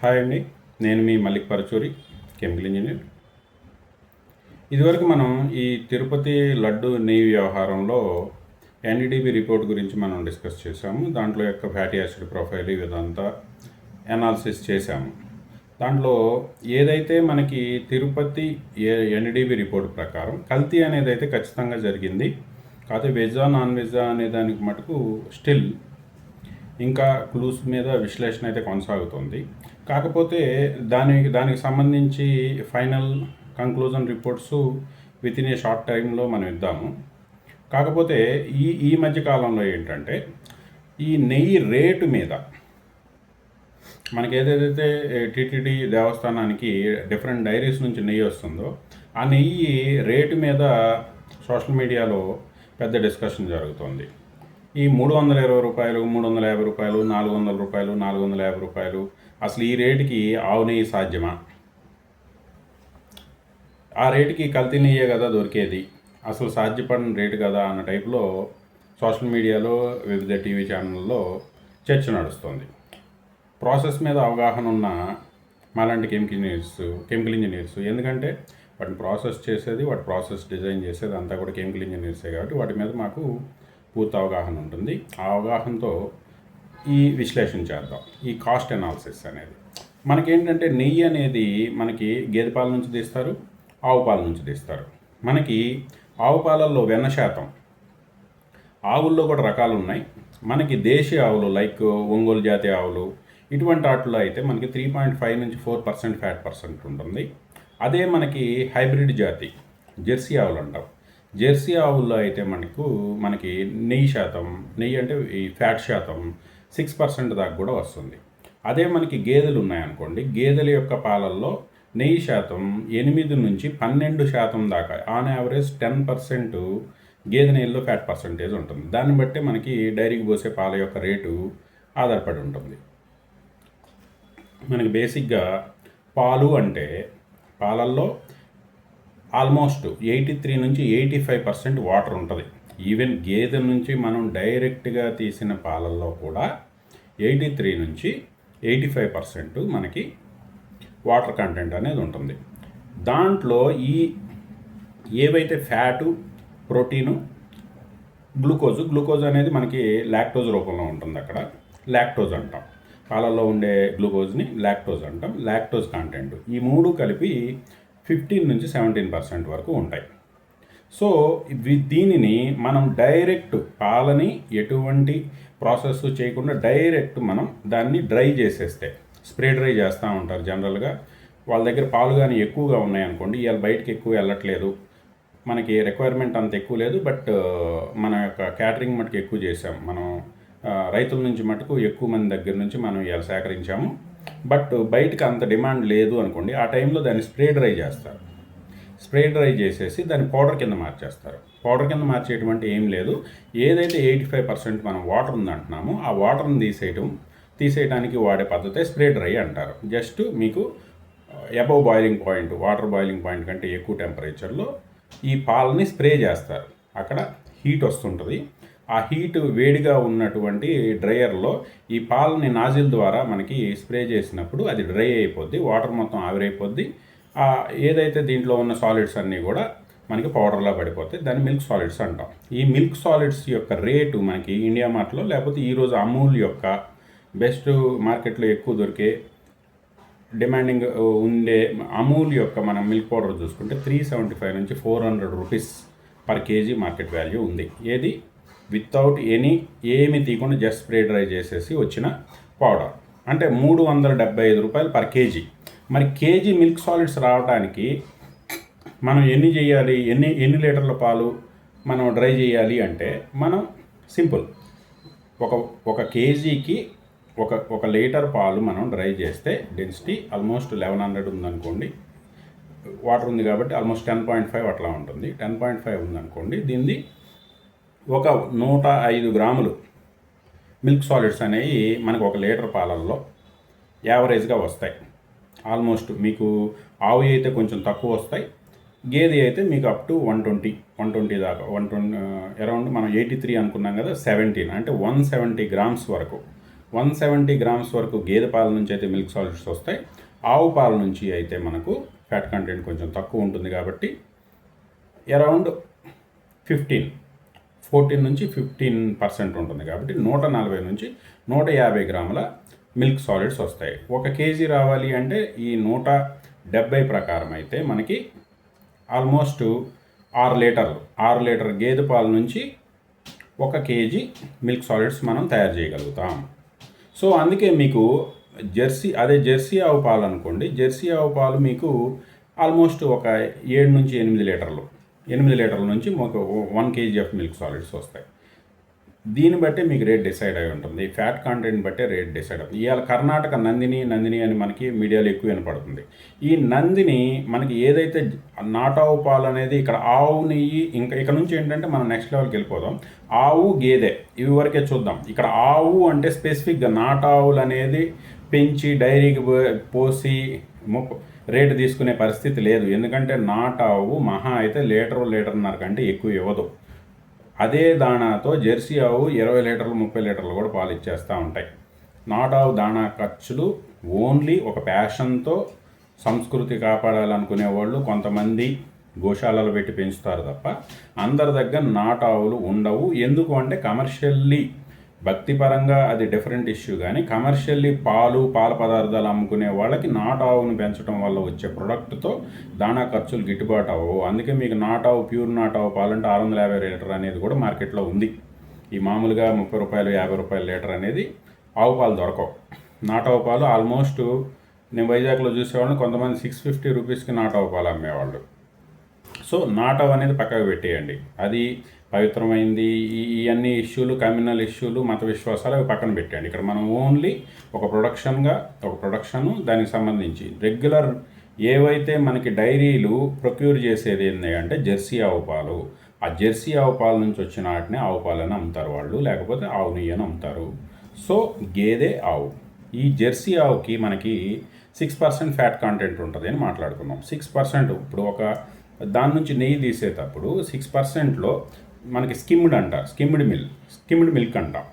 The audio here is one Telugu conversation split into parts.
హాయ్ అండి. నేను మీ మల్లిక్ పరచూరి కెమికల్ ఇంజనీర్. ఇదివరకు మనం ఈ తిరుపతి లడ్డు నెయ్యి వ్యవహారంలో ఎన్డీడీబీ రిపోర్ట్ గురించి మనం డిస్కస్ చేసాము దాంట్లో యొక్క ఫ్యాటీ యాసిడ్ ప్రొఫైల్ ఇదంతా అనాలిసిస్ చేశాము. దాంట్లో ఏదైతే మనకి తిరుపతి ఏ ఎన్డీబీ రిపోర్ట్ ప్రకారం కల్తీ అనేది అయితే ఖచ్చితంగా జరిగింది. కాకపోతే వెజ్జా నాన్ వెజ్జా అనే దానికి మటుకు స్టిల్ ఇంకా క్లూస్ మీద విశ్లేషణ అయితే కొనసాగుతుంది. కాకపోతే దానికి దానికి సంబంధించి final conclusion reports with in a short టైంలో మనం ఇద్దాము. కాకపోతే ఈ ఈ మధ్య కాలంలో ఏంటంటే ఈ నెయ్యి రేటు మీద మనకి ఏదైతే టీటీడీ దేవస్థానానికి డిఫరెంట్ డైరీస్ నుంచి నెయ్యి వస్తుందో ఆ నెయ్యి రేటు మీద సోషల్ మీడియాలో పెద్ద డిస్కషన్ జరుగుతుంది. ఈ మూడు వందల ఇరవై రూపాయలు మూడు వందల యాభై రూపాయలు నాలుగు వందల రూపాయలు నాలుగు వందల యాభై రూపాయలు అసలు ఈ రేటుకి ఆవు నెయ్యి సాధ్యమా? ఆ రేటుకి కల్తీ నెయ్యే కదా దొరికేది. అసలు సాధ్యపడిన రేటు కదా అన్న టైప్లో సోషల్ మీడియాలో వివిధ టీవీ ఛానళ్ళలో చర్చ నడుస్తుంది. ప్రాసెస్ మీద అవగాహన ఉన్న మాలాంటి కెమికల్ ఇంజనీర్స్ కెమికల్ ఇంజనీర్స్ ఎందుకంటే వాటిని ప్రాసెస్ చేసేది వాటి ప్రాసెస్ డిజైన్ చేసేది అంతా కూడా కెమికల్ ఇంజనీర్సే కాబట్టి వాటి మీద మాకు పూర్తి అవగాహన ఉంటుంది. ఆ అవగాహనతో ఈ విశ్లేషణ చేద్దాం. ఈ కాస్ట్ అనాలిసిస్ అనేది. మనకేంటంటే నెయ్యి అనేది మనకి గేదె పాల నుంచి తీస్తారు ఆవు పాల నుంచి తీస్తారు. మనకి ఆవు పాలల్లో వెన్న శాతం ఆవుల్లో కూడా రకాలు ఉన్నాయి. మనకి దేశీయ ఆవులు లైక్ ఒంగోలు జాతి ఆవులు ఇటువంటి వాటిలో అయితే మనకి త్రీ పాయింట్ ఫైవ్ నుంచి ఫోర్ పర్సెంట్ ఫ్యాట్ పర్సెంట్ ఉంటుంది. అదే మనకి హైబ్రిడ్ జాతి జెర్సీ ఆవులు అంటాం. జెర్సీ ఆవుల్లో అయితే మనకు మనకి నెయ్యి శాతం నెయ్యి అంటే ఈ ఫ్యాట్ శాతం సిక్స్ పర్సెంట్ దాకా కూడా వస్తుంది. అదే మనకి గేదెలు ఉన్నాయనుకోండి గేదెల యొక్క పాలల్లో నెయ్యి శాతం ఎనిమిది నుంచి పన్నెండు శాతం దాకా ఆన్ యావరేజ్ టెన్ పర్సెంట్ గేదె నెయ్యిలో ఫ్యాట్ పర్సంటేజ్ ఉంటుంది. దాన్ని బట్టి మనకి డైరీకి పోసే పాల యొక్క రేటు ఆధారపడి ఉంటుంది. మనకి బేసిక్గా పాలు అంటే పాలల్లో ఆల్మోస్ట్ ఎయిటీ త్రీ నుంచి ఎయిటీ ఫైవ్ పర్సెంట్ వాటర్ ఉంటుంది. ఈవెన్ గేదె నుంచి మనం డైరెక్ట్గా తీసిన పాలల్లో కూడా ఎయిటీ త్రీ నుంచి ఎయిటీ ఫైవ్ పర్సెంట్ మనకి వాటర్ కంటెంట్ అనేది ఉంటుంది. దాంట్లో ఈ ఏవైతే ఫ్యాటు ప్రోటీను గ్లూకోజ్ గ్లూకోజ్ అనేది మనకి లాక్టోజ్ రూపంలో ఉంటుంది అక్కడ. లాక్టోజ్ అంటాం. పాలల్లో ఉండే గ్లూకోజ్ని లాక్టోజ్ అంటాం. లాక్టోజ్ కంటెంట్ ఈ మూడు కలిపి ఫిఫ్టీన్ నుంచి సెవెంటీన్ పర్సెంట్ వరకు ఉంటాయి. సో దీనిని మనం డైరెక్ట్ పాలని ఎటువంటి ప్రాసెస్ చేయకుండా డైరెక్ట్ మనం దాన్ని డ్రై చేసేస్తే స్ప్రే డ్రై చేస్తూ ఉంటారు జనరల్గా. వాళ్ళ దగ్గర పాలు కానీ ఎక్కువగా ఉన్నాయనుకోండి ఇవాళ బయటకి ఎక్కువ వెళ్ళట్లేదు మనకి రిక్వైర్మెంట్ అంత ఎక్కువ లేదు బట్ మన యొక్క క్యాటరింగ్ మటుకు ఎక్కువ చేసాం మనం రైతుల నుంచి మటుకు ఎక్కువ మంది దగ్గర నుంచి మనం ఇవాళ సేకరించాము. బట్ బయటకు అంత డిమాండ్ లేదు అనుకోండి ఆ టైంలో దాన్ని స్ప్రే డ్రై చేస్తారు. స్ప్రే డ్రై చేసేసి దాన్ని పౌడర్ కింద మార్చేస్తారు. పౌడర్ కింద మార్చేటువంటి ఏం లేదు. ఏదైతే ఎయిటీ ఫైవ్ పర్సెంట్ మనం వాటర్ ఉందంటున్నామో ఆ వాటర్ని తీసేయటం తీసేయడానికి వాడే పద్ధతే స్ప్రే డ్రై అంటారు. జస్ట్ మీకు above boiling point water boiling point కంటే ఎక్కువ టెంపరేచర్లో ఈ పాలని స్ప్రే చేస్తారు. అక్కడ హీట్ వస్తుంటుంది. ఆ హీట్ వేడిగా ఉన్నటువంటి డ్రయర్లో ఈ పాలని నాజిల్ ద్వారా మనకి స్ప్రే చేసినప్పుడు అది డ్రై అయిపోద్ది వాటర్ మొత్తం ఆవిరైపోద్ది. ఏదైతే దీంట్లో ఉన్న సాలిడ్స్ అన్నీ కూడా మనకి పౌడర్లా పడిపోతాయి. దాన్ని మిల్క్ సాలిడ్స్ అంటాం. ఈ మిల్క్ సాలిడ్స్ యొక్క రేటు మనకి ఇండియా మార్ట్లో లేకపోతే ఈరోజు అమూల్ యొక్క బెస్ట్ మార్కెట్లో ఎక్కువ దొరికే డిమాండింగ్ ఉండే అమూల్ యొక్క మనం మిల్క్ పౌడర్ చూసుకుంటే త్రీ సెవెంటీ ఫైవ్ నుంచి four hundred rupees per KG market value ఉంది. ఏది? వితౌట్ ఎనీ ఏమి తీయకుండా జస్ట్ స్ప్రే డ్రై చేసేసి వచ్చిన పౌడర్ అంటే మూడు వందల డెబ్బై ఐదు రూపాయలు పర్ కేజీ మరి కేజీ మిల్క్ సాలిడ్స్ రావడానికి మనం ఎన్ని చేయాలి? ఎన్ని ఎన్ని లీటర్ల పాలు మనం డ్రై చేయాలి అంటే మనం సింపుల్ ఒక ఒక కేజీకి ఒక ఒక లీటర్ పాలు మనం డ్రై చేస్తే డెన్సిటీ ఆల్మోస్ట్ లెవెన్ హండ్రెడ్ ఉందనుకోండి. వాటర్ ఉంది కాబట్టి ఆల్మోస్ట్ టెన్ పాయింట్ ఫైవ్ అట్లా ఉంటుంది. టెన్ పాయింట్ ఫైవ్ ఉందనుకోండి. దీన్ని ఒక నూట ఐదు గ్రాములు మిల్క్ సాలిడ్స్ అనేవి మనకు ఒక లీటర్ పాలల్లో యావరేజ్గా వస్తాయి. ఆల్మోస్ట్ మీకు ఆవు అయితే కొంచెం తక్కువ వస్తాయి. గేదె అయితే మీకు up to one twenty one twenty దాకా వన్ ట్వంటీ అరౌండ్ మనం ఎయిటీ త్రీ అనుకున్నాం కదా సెవెంటీన్ అంటే వన్ సెవెంటీ గ్రామ్స్ వరకు. వన్ సెవెంటీ గ్రామ్స్ వరకు గేదె పాల నుంచి అయితే మిల్క్ సాలిడ్స్ వస్తాయి. ఆవు పాల నుంచి అయితే మనకు ఫ్యాట్ కంటెంట్ కొంచెం తక్కువ ఉంటుంది కాబట్టి అరౌండ్ ఫిఫ్టీన్ ఫోర్టీన్ నుంచి ఫిఫ్టీన్ పర్సెంట్ ఉంటుంది కాబట్టి నూట నలభై నుంచి నూట యాభై గ్రాముల మిల్క్ సాలిడ్స్ వస్తాయి. ఒక కేజీ రావాలి అంటే ఈ నూట డెబ్బై ప్రకారం అయితే మనకి ఆల్మోస్ట్ ఆరు లీటర్లు ఆరు లీటర్ గేదె పాల నుంచి ఒక కేజీ మిల్క్ సాలిడ్స్ మనం తయారు చేయగలుగుతాం. సో అందుకే మీకు జెర్సీ అదే జెర్సీ ఆవు పాలు అనుకోండి. జెర్సీ ఆవు పాలు మీకు ఆల్మోస్ట్ ఒక ఏడు నుంచి ఎనిమిది లీటర్లు ఎనిమిది లీటర్ల నుంచి మాకు one KG of milk solids వస్తాయి. దీన్ని బట్టే మీకు రేట్ డిసైడ్ అయి ఉంటుంది. ఫ్యాట్ కాంటెంట్ బట్టే రేట్ డిసైడ్ అవుతుంది. ఇవాళ కర్ణాటక నందిని నందిని అని మనకి మీడియాలో ఎక్కువ వినపడుతుంది. ఈ నందిని మనకి ఏదైతే నాటావు పాలు అనేది ఇక్కడ ఆవు నెయ్యి ఇంకా ఇక్కడ నుంచి ఏంటంటే మనం నెక్స్ట్ లెవెల్కి వెళ్ళిపోదాం. ఆవు గేదె ఇవి వరకే చూద్దాం. ఇక్కడ ఆవు అంటే స్పెసిఫిక్గా నాటావులు అనేది పెంచి డైరీకి పో- పోసి ముప్ప రేటు తీసుకునే పరిస్థితి లేదు. ఎందుకంటే నాటావు మహా అయితే లీటర్ లీటర్న్నర కంటే ఎక్కువ ఇవ్వదు. అదే దాణాతో జెర్సీ ఆవు ఇరవై లీటర్లు ముప్పై లీటర్లు కూడా పాలు ఇచ్చేస్తూ ఉంటాయి. నాట్ ఆవు దాణా ఖర్చులు ఓన్లీ ఒక ప్యాషన్తో సంస్కృతి కాపాడాలనుకునే వాళ్ళు కొంతమంది గోశాలలో పెట్టి పెంచుతారు తప్ప అందరి దగ్గర నాట్ ఆవులు ఉండవు. ఎందుకు అంటే కమర్షియల్లీ భక్తిపరంగా అది డిఫరెంట్ ఇష్యూ కానీ కమర్షియల్లీ పాలు పాల పదార్థాలు అమ్ముకునే వాళ్ళకి నాట్ ఆవును పెంచడం వల్ల వచ్చే ప్రొడక్ట్తో దాణా ఖర్చులు గిట్టుబాటు అవ్వవు. అందుకే మీకు నాట్ ఆవు ప్యూర్ నాట్ ఆవు పాలంటే ఆరు వందల యాభై లీటర్ అనేది కూడా మార్కెట్లో ఉంది. ఈ మామూలుగా ముప్పై రూపాయలు యాభై రూపాయల లీటర్ అనేది ఆవు పాలు దొరకవు. నాట్ ఆవు పాలు ఆల్మోస్ట్ నేను వైజాగ్లో చూసేవాళ్ళని కొంతమంది సిక్స్ ఫిఫ్టీ రూపీస్కి నాట్ ఆవు పాలు అమ్మేవాళ్ళు. సో నాటవ్ అనేది పక్కకు పెట్టేయండి. అది పవిత్రమైంది. ఈ ఇవన్నీ ఇష్యూలు కమ్యూనల్ ఇష్యూలు మత విశ్వాసాలు అవి పక్కన పెట్టేయండి. ఇక్కడ మనం ఓన్లీ ఒక ప్రొడక్షన్గా ఒక ప్రొడక్షను దానికి సంబంధించి రెగ్యులర్ ఏవైతే మనకి డైరీలు ప్రొక్యూర్ చేసేది ఏంటి అంటే జెర్సీ ఆవు పాలు. ఆ జెర్సీ ఆవు పాల నుంచి వచ్చిన వాటిని ఆవు పాలని అమ్ముతారు వాళ్ళు లేకపోతే ఆవు నెయ్యని అని అమ్ముతారు. సో గేదె ఆవు. ఈ జెర్సీ ఆవుకి మనకి సిక్స్ పర్సెంట్ ఫ్యాట్ కాంటెంట్ ఉంటుంది అని మాట్లాడుకున్నాం. సిక్స్ పర్సెంట్ ఇప్పుడు ఒక దాని నుంచి నెయ్యి తీసేటప్పుడు సిక్స్ పర్సెంట్లో మనకి స్కిమ్డ్ అంటారు స్కిమ్డ్ మిల్క్ స్కిమ్డ్ మిల్క్ అంటాం.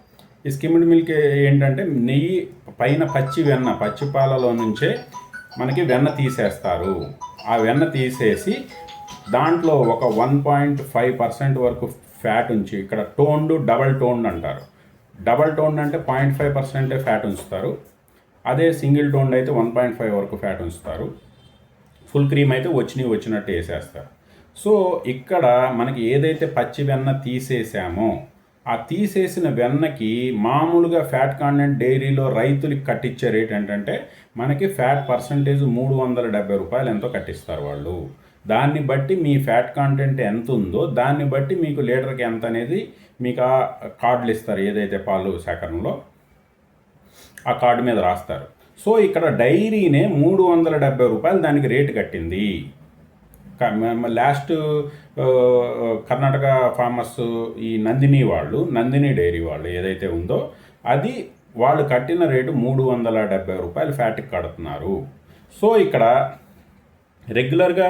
ఈ స్కిమ్డ్ మిల్క్ ఏంటంటే నెయ్యి పైన పచ్చి వెన్న పచ్చి పాలలో నుంచే మనకి వెన్న తీసేస్తారు. ఆ వెన్న తీసేసి దాంట్లో ఒక వన్ పాయింట్ ఫైవ్ పర్సెంట్ వరకు ఫ్యాట్ ఉంచి ఇక్కడ టోన్డ్ డబల్ టోన్డ్ అంటారు. డబల్ టోన్డ్ అంటే పాయింట్ ఫైవ్ పర్సెంటే ఫ్యాట్ ఉంచుతారు. అదే సింగిల్ టోన్డ్ అయితే వన్ పాయింట్ ఫైవ్ వరకు ఫ్యాట్ ఉంచుతారు. ఫుల్ క్రీమ్ అయితే వచ్చినవి వచ్చినట్టు వేసేస్తారు. సో ఇక్కడ మనకి ఏదైతే పచ్చి వెన్న తీసేసామో ఆ తీసేసిన వెన్నకి మామూలుగా ఫ్యాట్ కాంటెంట్ డైరీలో రైతులకి కట్టించే రేట్ ఏంటంటే మనకి ఫ్యాట్ పర్సంటేజ్ మూడు వందల డెబ్బై రూపాయలు ఎంతో కట్టిస్తారు వాళ్ళు. దాన్ని బట్టి మీ ఫ్యాట్ కాంటెంట్ ఎంత ఉందో దాన్ని బట్టి మీకు లీటర్కి ఎంత అనేది మీకు ఆ కార్డులు ఇస్తారు ఏదైతే పాలు సేకరణలో. ఆ కార్డు మీద రాస్తారు. సో ఇక్కడ డైరీనే మూడు వందల డెబ్బై రూపాయలు దానికి రేటు కట్టింది. లాస్ట్ కర్ణాటక ఫార్మర్స్ ఈ నందిని వాళ్ళు నందిని డైరీ వాళ్ళు ఏదైతే ఉందో అది వాళ్ళు కట్టిన రేటు మూడు వందల డెబ్బై రూపాయలు ఫ్యాట్కి కడుతున్నారు. సో ఇక్కడ రెగ్యులర్గా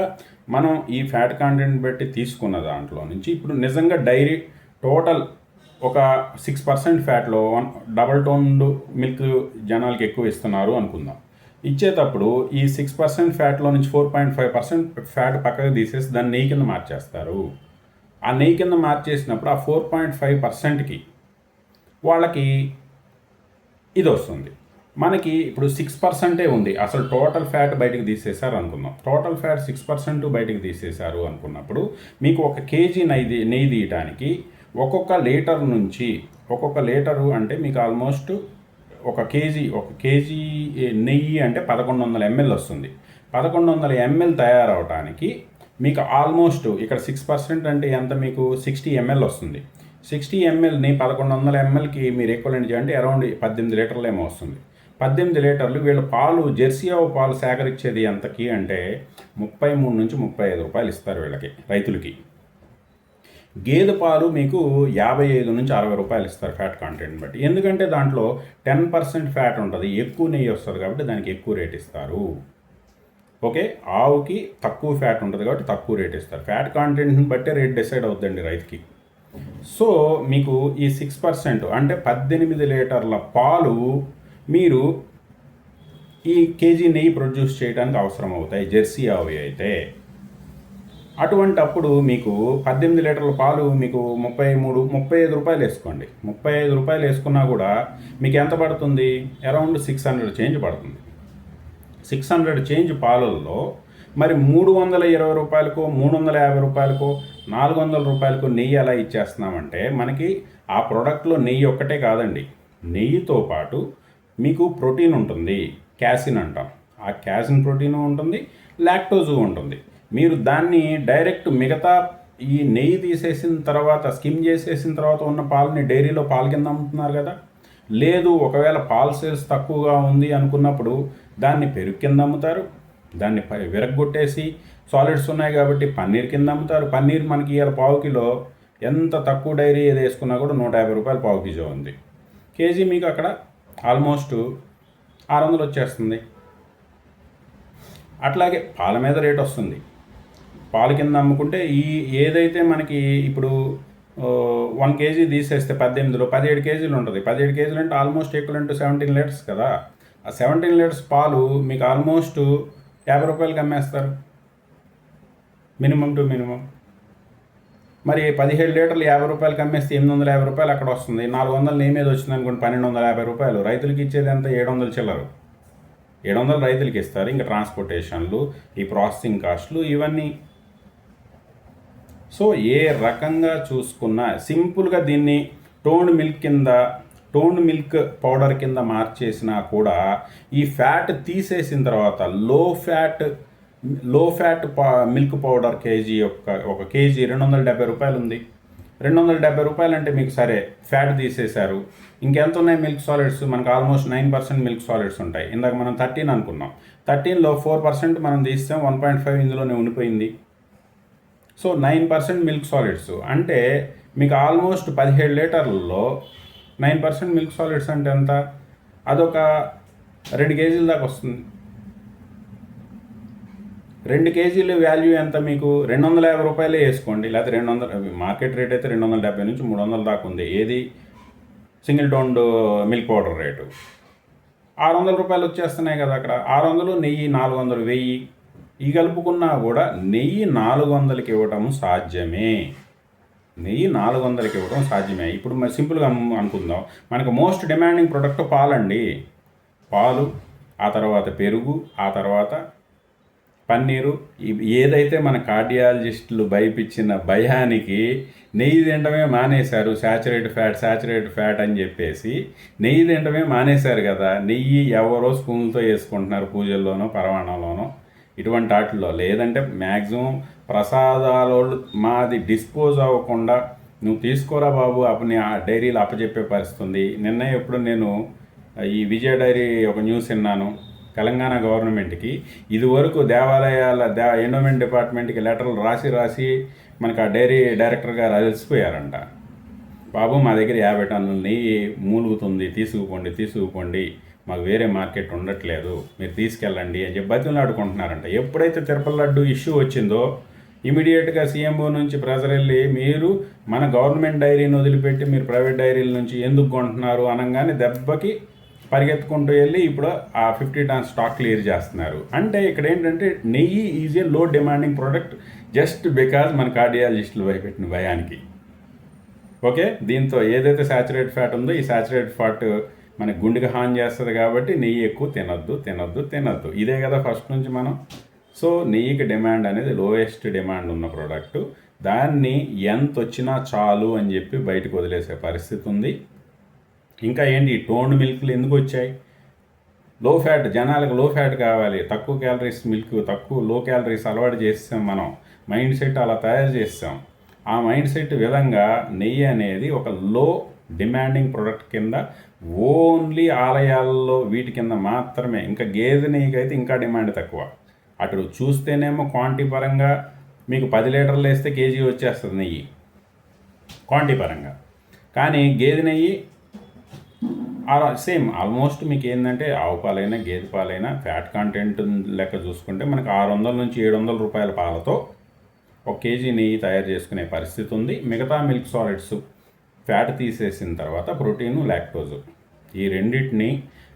మనం ఈ ఫ్యాట్ కాంటెంట్ బట్టి తీసుకున్న దాంట్లో నుంచి ఇప్పుడు నిజంగా డైరీ టోటల్ ఒక సిక్స్ పర్సెంట్ ఫ్యాట్లో వన్ డబల్ టోన్డ్ మిల్క్ జనాలకి ఎక్కువ ఇస్తున్నారు అనుకుందాం. ఇచ్చేటప్పుడు ఈ సిక్స్ పర్సెంట్ ఫ్యాట్లో నుంచి four point five percent fat పక్కకు తీసేసి దాన్ని నెయ్యి కింద మార్చేస్తారు. ఆ నెయ్యి కింద మార్చేసినప్పుడు ఆ ఫోర్ పాయింట్ ఫైవ్ పర్సెంట్కి వాళ్ళకి ఇది వస్తుంది. మనకి ఇప్పుడు సిక్స్ పర్సెంటే ఉంది. అసలు టోటల్ ఫ్యాట్ బయటకు తీసేశారు అనుకుందాం. టోటల్ ఫ్యాట్ సిక్స్ పర్సెంట్ బయటకు తీసేశారు అనుకున్నప్పుడు మీకు ఒక కేజీ నెయ్యి నెయ్యి తీయటానికి ఒక్కొక్క లీటర్ నుంచి ఒక్కొక్క లీటరు అంటే మీకు ఆల్మోస్ట్ ఒక కేజీ ఒక కేజీ నెయ్యి అంటే పదకొండు వందల ఎంఎల్ వస్తుంది. పదకొండు వందల ఎంఎల్ తయారవటానికి మీకు ఆల్మోస్ట్ ఇక్కడ సిక్స్ పర్సెంట్ అంటే ఎంత మీకు? సిక్స్టీ ఎంఎల్ వస్తుంది. సిక్స్టీ ఎంఎల్ని పదకొండు వందల ఎంఎల్కి మీరు ఈక్వలెంట్ చేయంటే అరౌండ్ పద్దెనిమిది లీటర్లు ఏమో వస్తుంది. పద్దెనిమిది లీటర్లు వీళ్ళు పాలు జెర్సీ ఆవు పాలు సేకరించేది ఎంతకి అంటే ముప్పై మూడు నుంచి ముప్పై ఐదు రూపాయలు ఇస్తారు వీళ్ళకి రైతులకి. గేదె పాలు మీకు యాభై ఐదు నుంచి అరవై రూపాయలు ఇస్తారు ఫ్యాట్ కంటెంట్ బట్టి. ఎందుకంటే దాంట్లో టెన్ పర్సెంట్ ఫ్యాట్ ఉంటుంది. ఎక్కువ నెయ్యి వస్తుంది కాబట్టి దానికి ఎక్కువ రేట్ ఇస్తారు. ఓకే? ఆవుకి తక్కువ ఫ్యాట్ ఉంటుంది కాబట్టి తక్కువ రేట్ ఇస్తారు. ఫ్యాట్ కాంటెంట్ని బట్టే రేట్ డిసైడ్ అవుతుందండి రైతుకి. సో మీకు ఈ సిక్స్ పర్సెంట్ అంటే పద్దెనిమిది లీటర్ల పాలు మీరు ఈ కేజీ నెయ్యి ప్రొడ్యూస్ చేయడానికి అవసరం అవుతాయి జెర్సీ ఆవు అయితే. అటువంటి అప్పుడు మీకు పద్దెనిమిది లీటర్ల పాలు మీకు ముప్పై మూడు ముప్పై ఐదు రూపాయలు వేసుకోండి. ముప్పై ఐదు రూపాయలు వేసుకున్నా కూడా మీకు ఎంత పడుతుంది? అరౌండ్ సిక్స్ హండ్రెడ్ చేంజ్ పడుతుంది. సిక్స్ హండ్రెడ్ చేంజ్ పాలల్లో మరి మూడు వందల ఇరవై రూపాయలకు మూడు వందల యాభై రూపాయలకు నాలుగు వందల రూపాయలకు నెయ్యి ఎలా ఇచ్చేస్తున్నామంటే మనకి ఆ ప్రోడక్ట్లో నెయ్యి ఒక్కటే కాదండి. నెయ్యితో పాటు మీకు ప్రోటీన్ ఉంటుంది. క్యాసిన్ అంటాం. ఆ క్యాసిన్ ప్రోటీన్ ఉంటుంది లాక్టోజు ఉంటుంది. మీరు దాన్ని డైరెక్ట్ మిగతా ఈ నెయ్యి తీసేసిన తర్వాత స్కిమ్ చేసేసిన తర్వాత ఉన్న పాలని డైరీలో పాలు కింద అమ్ముతున్నారు కదా? లేదు ఒకవేళ పాల్ సేల్స్ తక్కువగా ఉంది అనుకున్నప్పుడు దాన్ని పెరుగు కింద అమ్ముతారు దాన్ని ప- విరగ్గొట్టేసి సాలిడ్స్ ఉన్నాయి కాబట్టి పన్నీర్ కింద అమ్ముతారు. పన్నీర్ మనకి ఇవాళ పావు కిలో. ఎంత తక్కువ డైరీ ఏది వేసుకున్నా కూడా నూట యాభై రూపాయలు పావు కేజీ ఉంది. కేజీ మీకు అక్కడ ఆల్మోస్ట్ ఆరు వందలు వచ్చేస్తుంది. అట్లాగే పాల మీద రేట్ వస్తుంది. పాల కింద అమ్ముకుంటే ఈ ఏదైతే మనకి ఇప్పుడు వన్ కేజీ తీసేస్తే పద్దెనిమిదిలో పదిహేడు కేజీలు ఉంటుంది. పదిహేడు కేజీలు అంటే almost equal to seventeen litres కదా. ఆ సెవెంటీన్ లీటర్స్ పాలు మీకు ఆల్మోస్ట్ యాభై రూపాయలకి అమ్మేస్తారు. మినిమం టు మినిమం మరి పదిహేడు లీటర్లు యాభై రూపాయలకి అమ్మేస్తే ఎనిమిది వందల యాభై రూపాయలు అక్కడ వస్తుంది. నాలుగు వందలు నీ మీద వచ్చింది అనుకోండి పన్నెండు వందల యాభై రూపాయలు. రైతులకి ఇచ్చేది ఎంత? ఏడు వందలు చిల్లరు. ఏడు వందలు రైతులకి ఇస్తారు. ఇంకా ట్రాన్స్పోర్టేషన్లు ఈ ప్రాసెసింగ్ కాస్ట్లు ఇవన్నీ సో ఏ రకంగా చూసుకున్నా సింపుల్గా దీన్ని టోన్ మిల్క్ కింద టోన్ మిల్క్ పౌడర్ కింద మార్చేసినా కూడా ఈ ఫ్యాట్ తీసేసిన తర్వాత లో ఫ్యాట్లో ఫ్యాట్ పా మిల్క్ పౌడర్ కేజీ యొక్క ఒక కేజీ రెండు వందల డెబ్బై రూపాయలు ఉంది. రెండు వందల డెబ్బై రూపాయలు అంటే మీకు సరే ఫ్యాట్ తీసేశారు. ఇంకెంత ఉన్నాయి మిల్క్ సాలిడ్స్? మనకు almost nine percent milk solids ఉంటాయి. ఇందాక మనం థర్టీన్ అనుకున్నాం. థర్టీన్లో ఫోర్ పర్సెంట్ మనం తీస్తాం వన్ పాయింట్ ఫైవ్ ఇందులోనే ఉండిపోయింది. So nine percent milk solids అంటే మీకు ఆల్మోస్ట్ పదిహేడు లీటర్లలో నైన్ పర్సెంట్ మిల్క్ సాలిడ్స్ అంటే ఎంత? అదొక రెండు కేజీల దాకా వస్తుంది. రెండు కేజీల వాల్యూ ఎంత మీకు? రెండు వందల యాభై రూపాయలే వేసుకోండి. లేకపోతే రెండు వందల మార్కెట్ రేట్ అయితే రెండు వందల డెబ్బై నుంచి మూడు వందల దాకా ఉంది. ఏది? Single toned milk powder rate. ఆరు వందల రూపాయలు వచ్చేస్తున్నాయి కదా అక్కడ. ఆరు వందలు నెయ్యి నాలుగు వందలు వెయ్యి. ఈ కలుపుకున్నా కూడా నెయ్యి నాలుగు వందలకి ఇవ్వటం సాధ్యమే. నెయ్యి నాలుగు వందలకి ఇవ్వడం సాధ్యమే. ఇప్పుడు మరి సింపుల్గా అనుకుందాం. మనకు మోస్ట్ డిమాండింగ్ ప్రొడక్ట్ పాలండి. పాలు ఆ తర్వాత పెరుగు ఆ తర్వాత పన్నీరు. ఏదైతే మన కార్డియాలజిస్టులు భయపించిన భయానికి నెయ్యి తినడమే మానేశారు శాచురేట్ ఫ్యాట్ శాచురేట్ ఫ్యాట్ అని చెప్పేసి నెయ్యి తినడమే మానేశారు కదా. నెయ్యి ఎవరో స్పూన్తో వేసుకుంటున్నారు పూజల్లోనో పరమాణంలోనో ఇటువంటి వాటిల్లో లేదంటే మ్యాక్సిమం ప్రసాదాలు మాది డిస్పోజ్ అవ్వకుండా నువ్వు తీసుకోరా బాబు అప్పని ఆ డైరీలు అప్పచెప్పే పరిస్థితి ఉంది నిన్న ఎప్పుడు నేను ఈ విజయ డైరీ ఒక న్యూస్ విన్నాను తెలంగాణ గవర్నమెంట్కి. ఇదివరకు దేవాలయాల దే ఎండోమెంట్ డిపార్ట్మెంట్కి లెటర్లు రాసి రాసి మనకు ఆ డైరీ డైరెక్టర్ గారు అలసిపోయారంట. బాబు మా దగ్గర యాభై టన్నుల నెయ్యి మూలుగుతుంది తీసుకుపోండి తీసుకుపోండి. మాకు వేరే మార్కెట్ ఉండట్లేదు మీరు తీసుకెళ్ళండి అని చెప్పి బతిలాడుకుంటున్నారంట ఎప్పుడైతే తిరుపతి లడ్డు ఇష్యూ వచ్చిందో ఇమీడియట్గా సీఎంఓ నుంచి ప్రెజర్ వెళ్ళి మీరు మన గవర్నమెంట్ డైరీని వదిలిపెట్టి మీరు ప్రైవేట్ డైరీల నుంచి ఎందుకు కొంటున్నారు అనగానే దెబ్బకి పరిగెత్తుకుంటూ వెళ్ళి ఇప్పుడు ఆ ఫిఫ్టీ టన్ స్టాక్ క్లియర్ చేస్తున్నారు. అంటే ఇక్కడ ఏంటంటే నెయ్యి ఈజ్ ఏ లో డిమాండింగ్ ప్రోడక్ట్ జస్ట్ బికాజ్ మన కార్డియాలజిస్టులు భయపెట్టిన భయానికి. ఓకే? దీంతో ఏదైతే సాచురేట్ ఫ్యాట్ ఉందో ఈ సాచురేట్ ఫ్యాట్ మన గుండెకి హాని చేస్తుంది కాబట్టి నెయ్యి ఎక్కువ తినొద్దు తినొద్దు తినొద్దు. ఇదే కదా ఫస్ట్ నుంచి మనం. సో నెయ్యికి డిమాండ్ అనేది లోయెస్ట్ డిమాండ్ ఉన్న ప్రోడక్ట్. దాన్ని ఎంత వచ్చినా చాలు అని చెప్పి బయటకు వదిలేసే పరిస్థితి ఉంది. ఇంకా ఏంటి? ఈ టోన్డ్ మిల్క్లు ఎందుకు వచ్చాయి? లో ఫ్యాట్ జనాలకు లో ఫ్యాట్ కావాలి. తక్కువ క్యాలరీస్ మిల్క్ తక్కువ లో క్యాలరీస్ అలవాటు చేస్తాం మనం. మైండ్ సెట్ అలా తయారు చేస్తాం ఆ మైండ్ సెట్ విధంగా నెయ్యి అనేది ఒక లో డిమాండింగ్ ప్రోడక్ట్ కింద ఓన్లీ ఆలయాల్లో వీటి కింద మాత్రమే. ఇంకా గేదె నెయ్యికి అయితే ఇంకా డిమాండ్ తక్కువ. అటు చూస్తేనేమో క్వాంటిటీ పరంగా మీకు పది లీటర్లు వేస్తే కేజీ వచ్చేస్తుంది నెయ్యి. క్వాంటిటీ పరంగా. కానీ గేదె నెయ్యి సేమ్ ఆల్మోస్ట్ మీకు ఏంటంటే ఆవు పాలైనా గేదె పాలైనా ఫ్యాట్ కంటెంట్ లెక్క చూసుకుంటే మనకు ఆరు వందల నుంచి ఏడు వందల రూపాయల పాలతో ఒక కేజీ నెయ్యి తయారు చేసుకునే పరిస్థితి ఉంది. మిగతా మిల్క్ సాలిడ్స్ ఫ్యాట్ తీసేసిన తర్వాత ప్రోటీను లాక్టోజ్. ఈ రెండింటిని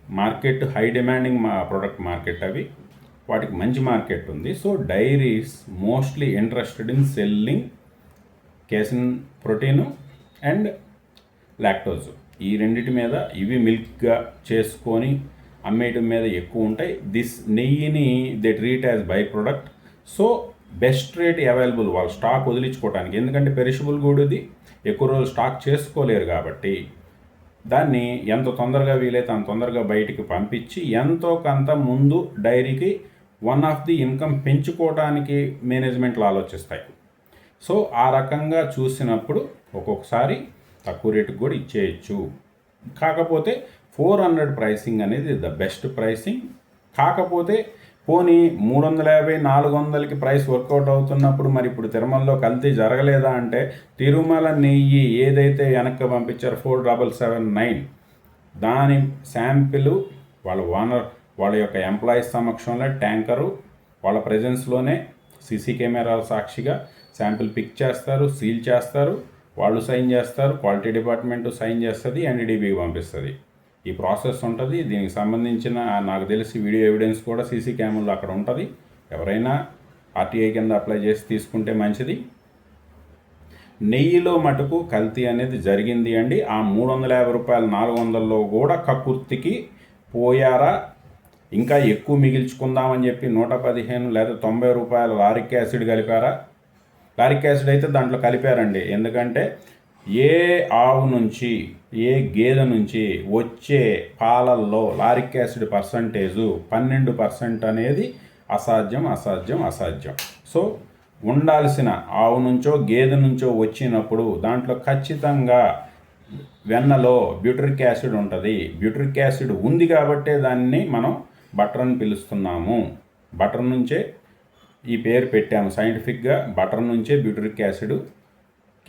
మార్కెట్ హై డిమాండింగ్ మా ప్రోడక్ట్ మార్కెట్ అవి. వాటికి మంచి మార్కెట్ ఉంది. So dairies mostly interested in selling casein protein and lactose. ఈ రెండిటి మీద ఇవి మిల్క్గా చేసుకొని అమ్మేయడం మీద ఎక్కువ ఉంటాయి. దిస్ నెయ్యిని they treat as by product. So best rate available వాళ్ళు స్టాక్ వదిలించుకోవడానికి ఎందుకంటే పెరిషబుల్ గూడుది ఎక్కువ రోజులు స్టాక్ చేసుకోలేరు కాబట్టి దాన్ని ఎంత తొందరగా వీలైతే అంత తొందరగా బయటికి పంపించి ఎంతో కొంత ముందు డైరీకి వన్ ఆఫ్ ది ఇన్కమ్ పెంచుకోవడానికి మేనేజ్మెంట్లు ఆలోచిస్తాయి. సో ఆ రకంగా చూసినప్పుడు ఒక్కొక్కసారి తక్కువ రేటుకి కూడా ఇచ్చేయచ్చు. కాకపోతే ఫోర్ హండ్రెడ్ ప్రైసింగ్ అనేది ద బెస్ట్ ప్రైసింగ్. కాకపోతే పోనీ మూడు వందల యాభై నాలుగు వందలకి ప్రైస్ వర్కౌట్ అవుతున్నప్పుడు మరి ఇప్పుడు తిరుమలలో కల్తీ జరగలేదా అంటే తిరుమల నెయ్యి ఏదైతే వెనక్కి పంపించారో ఫోర్ డబల్ సెవెన్ నైన్ దాని శాంపిల్ వాళ్ళ ఓనర్ వాళ్ళ యొక్క ఎంప్లాయీస్ సమక్షంలో ట్యాంకరు వాళ్ళ ప్రజెన్స్లోనే సీసీ కెమెరాల సాక్షిగా శాంపిల్ పిక్ చేస్తారు సీల్ చేస్తారు వాళ్ళు సైన్ చేస్తారు క్వాలిటీ డిపార్ట్మెంట్ సైన్ చేస్తుంది ఎన్డీడీబీకి పంపిస్తుంది. ఈ ప్రాసెస్ ఉంటుంది. దీనికి సంబంధించిన నాకు తెలిసి వీడియో ఎవిడెన్స్ కూడా సీసీ కెమెరాలో అక్కడ ఉంటుంది. ఎవరైనా ఆర్టీఐ కింద అప్లై చేసి తీసుకుంటే మంచిది. నెయ్యిలో మటుకు కల్తీ అనేది జరిగింది అండి. ఆ మూడు వందల యాభై రూపాయలు నాలుగు వందల్లో కూడా కకుర్తికి పోయారా? ఇంకా ఎక్కువ మిగిల్చుకుందామని చెప్పి నూట పదిహేను లేదా తొంభై రూపాయల లారిక్ యాసిడ్ కలిపారా? లారిక్ యాసిడ్ అయితే దాంట్లో కలిపారండి. ఎందుకంటే ఏ ఆవు నుంచి ఏ గేదె నుంచి వచ్చే పాలల్లో లారిక్ యాసిడ్ పర్సంటేజు పన్నెండు పర్సెంట్ అనేది అసాధ్యం అసాధ్యం అసాధ్యం. సో ఉండాల్సిన ఆవు నుంచో గేదె నుంచో వచ్చినప్పుడు దాంట్లో ఖచ్చితంగా వెన్నలో బ్యూట్రిక్ యాసిడ్ ఉంటుంది. బ్యూట్రిక్ యాసిడ్ ఉంది కాబట్టే దాన్ని మనం బటర్ అని పిలుస్తున్నాము. బటర్ నుంచే ఈ పేరు పెట్టాము. సైంటిఫిక్గా బటర్ నుంచే బ్యూట్రిక్ యాసిడ్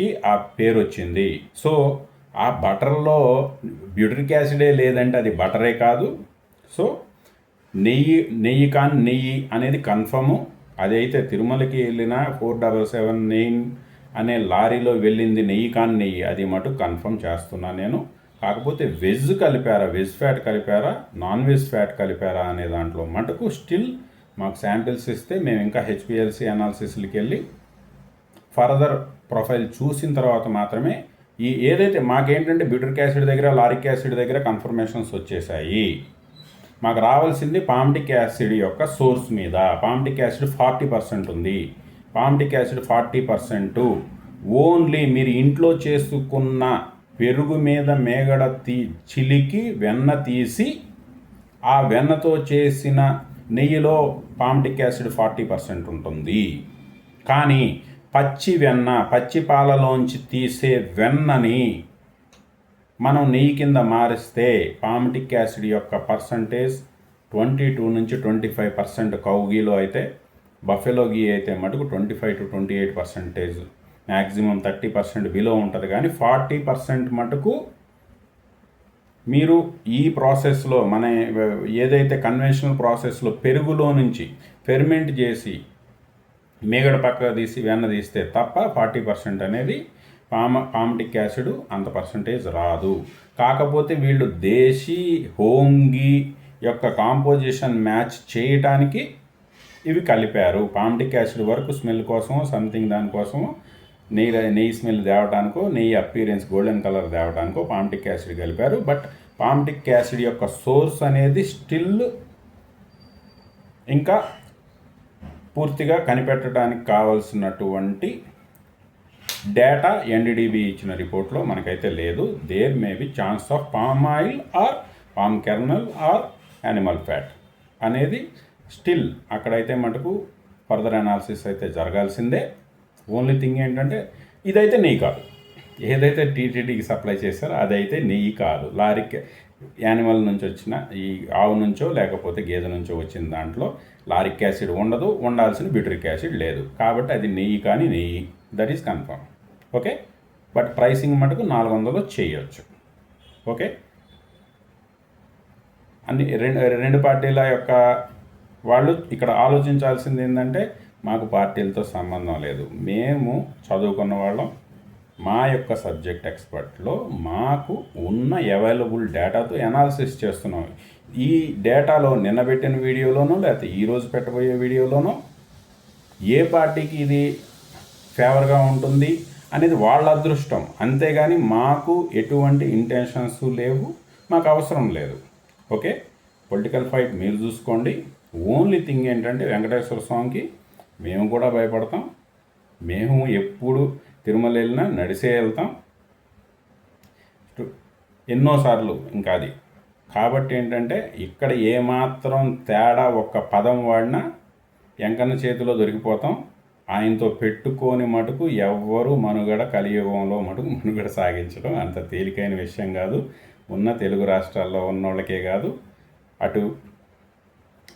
కి ఆ పేరు వచ్చింది. సో ఆ బటర్లో బ్యూటరిక్ యాసిడే లేదంటే అది బటరే కాదు. సో నెయ్యి నెయ్యి కాని నెయ్యి అనేది కన్ఫర్ము. అదైతే తిరుమలకి వెళ్ళిన ఫోర్ డబల్ సెవెన్ నైన్ అనే లారీలో వెళ్ళింది నెయ్యి కాని నెయ్యి. అది మటు కన్ఫర్మ్ చేస్తున్నా నేను. కాకపోతే వెజ్ కలిపారా? వెజ్ ఫ్యాట్ కలిపారా? నాన్ వెజ్ ఫ్యాట్ కలిపారా అనే దాంట్లో మటుకు స్టిల్ మాకు శాంపిల్స్ ఇస్తే మేము ఇంకా హెచ్పిఎల్సి అనాలిసిస్లకి వెళ్ళి ఫర్దర్ ప్రొఫైల్ చూసిన తర్వాత మాత్రమే ఈ ఏదైతే మాకేంటంటే బ్యూటరిక్ యాసిడ్ దగ్గర లారిక్ యాసిడ్ దగ్గర కన్ఫర్మేషన్స్ వచ్చేసాయి. మాకు రావాల్సింది పామిటిక్ యాసిడ్ యొక్క సోర్స్ మీద. పామిటిక్ యాసిడ్ ఫార్టీ పర్సెంట్ ఉంది. Palmitic acid forty percent. Only మీరు ఇంట్లో చేసుకున్న పెరుగు మీద మేగడ తీ చిలికి వెన్న తీసి ఆ వెన్నతో చేసిన నెయ్యిలో పామిటిక్ యాసిడ్ ఫార్టీ పర్సెంట్ ఉంటుంది. కానీ పచ్చి వెన్న పచ్చి పాలలోంచి తీసే వెన్నని మనం నెయ్యి కింద మారిస్తే పామిటిక్ యాసిడ్ యొక్క పర్సంటేజ్ ట్వంటీ టూ నుంచి ట్వంటీ ఫైవ్ పర్సెంట్ కౌగీలో అయితే బఫెలో గీ అయితే మటుకు twenty five to twenty eight percentage. Maximum thirty percent below ఉంటుంది. కానీ ఫార్టీ పర్సెంట్ మటుకు మీరు ఈ ప్రాసెస్లో మన ఏదైతే కన్వెన్షనల్ ప్రాసెస్లో పెరుగులో నుంచి ఫెర్మెంట్ చేసి మేగడ పక్క తీసి వెన్న తీస్తే తప్ప ఫార్టీ పర్సెంట్ అనేది పామ పామటిక్ యాసిడ్ అంత పర్సంటేజ్ రాదు. కాకపోతే వీళ్ళు దేశీ హోంగి యొక్క కాంపోజిషన్ మ్యాచ్ చేయటానికి ఇవి కలిపారు. పామటిక్ యాసిడ్ వరకు స్మెల్ కోసం సంథింగ్ దానికోసం నెయ్యి నెయ్యి స్మెల్ తేవటానికో నెయ్యి అపీరెన్స్ గోల్డెన్ కలర్ తేవటానికో పామటిక్ యాసిడ్ కలిపారు. బట్ పామటిక్ యాసిడ్ యొక్క సోర్స్ అనేది స్టిల్ ఇంకా పూర్తిగా కనిపెట్టడానికి కావాల్సినటువంటి డేటా ఎన్డీడీబీ ఇచ్చిన రిపోర్ట్లో మనకైతే లేదు. There may be chance of palm oil or palm kernel or animal fat అనేది స్టిల్ అక్కడైతే మటుకు ఫర్దర్ అనాలిసిస్ అయితే జరగాల్సిందే. ఓన్లీ థింగ్ ఏంటంటే ఇదైతే నెయ్యి కాదు. ఏదైతే టీటీడీకి సప్లై చేస్తారో అదైతే నెయ్యి కాదు. లారీకి యానిమల్ నుంచి వచ్చిన ఈ ఆవు నుంచో లేకపోతే గేదె నుంచో వచ్చిన దాంట్లో లారిక్ యాసిడ్ ఉండదు ఉండాల్సిన బ్యూట్రిక్ యాసిడ్ లేదు. కాబట్టి అది నెయ్యి కానీ నెయ్యి. That is confirm okay but pricing మటుకు నాలుగు వందలు చేయొచ్చు. ఓకే అన్ని రెండు రెండు పార్టీల యొక్క వాళ్ళు ఇక్కడ ఆలోచించాల్సింది ఏంటంటే మాకు పార్టీలతో సంబంధం లేదు. మేము చదువుకున్న వాళ్ళం మా యొక్క సబ్జెక్ట్ ఎక్స్పర్ట్లో మాకు ఉన్న అవైలబుల్ డేటాతో ఎనాలిసిస్ చేస్తున్నాం. ఈ డేటాలో నిన్న పెట్టిన వీడియోలోనో లేకపోతే ఈరోజు పెట్టబోయే వీడియోలోనో ఏ పార్టీకి ఇది ఫేవర్గా ఉంటుంది అనేది వాళ్ళ అదృష్టం. అంతేగాని మాకు ఎటువంటి ఇంటెన్షన్స్ లేవు మాకు అవసరం లేదు. ఓకే? పొలిటికల్ ఫైట్ మీరు చూసుకోండి. ఓన్లీ థింగ్ ఏంటంటే వెంకటేశ్వర స్వామికి మేము కూడా భయపడతాం. మేము ఎప్పుడు తిరుమల వెళ్ళినా నడిసే వెళ్తాం. ఎన్నోసార్లు ఇంకా అది. కాబట్టి ఏంటంటే ఇక్కడ ఏమాత్రం తేడా ఒక్క పదం వాడినా ఎంకన్న చేతిలో దొరికిపోతాం. ఆయనతో పెట్టుకొని మటుకు ఎవ్వరు మనుగడ కలియుగంలో మటుకు మనుగడ సాగించడం అంత తేలికైన విషయం కాదు. ఉన్న తెలుగు రాష్ట్రాల్లో ఉన్న వాళ్ళకే కాదు. అటు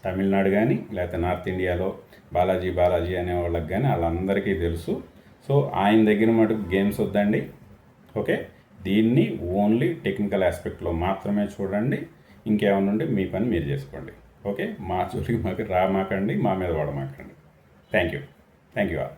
తమిళనాడు కానీ లేకపోతే నార్త్ ఇండియాలో బాలాజీ బాలాజీ అనే వాళ్ళకి కానీ వాళ్ళందరికీ తెలుసు. సో ఆయన దగ్గర మటుకు గేమ్స్ వద్దండి. ఓకే దీన్ని ఓన్లీ టెక్నికల్ ఆస్పెక్ట్లో మాత్రమే చూడండి. ఇంకేమైనా ఉంటే మీ పని మీరు చేసుకోండి. ఓకే మా జోలికి మాకు రామాకండి మా మీద వాడమాకండి. Thank you thank you all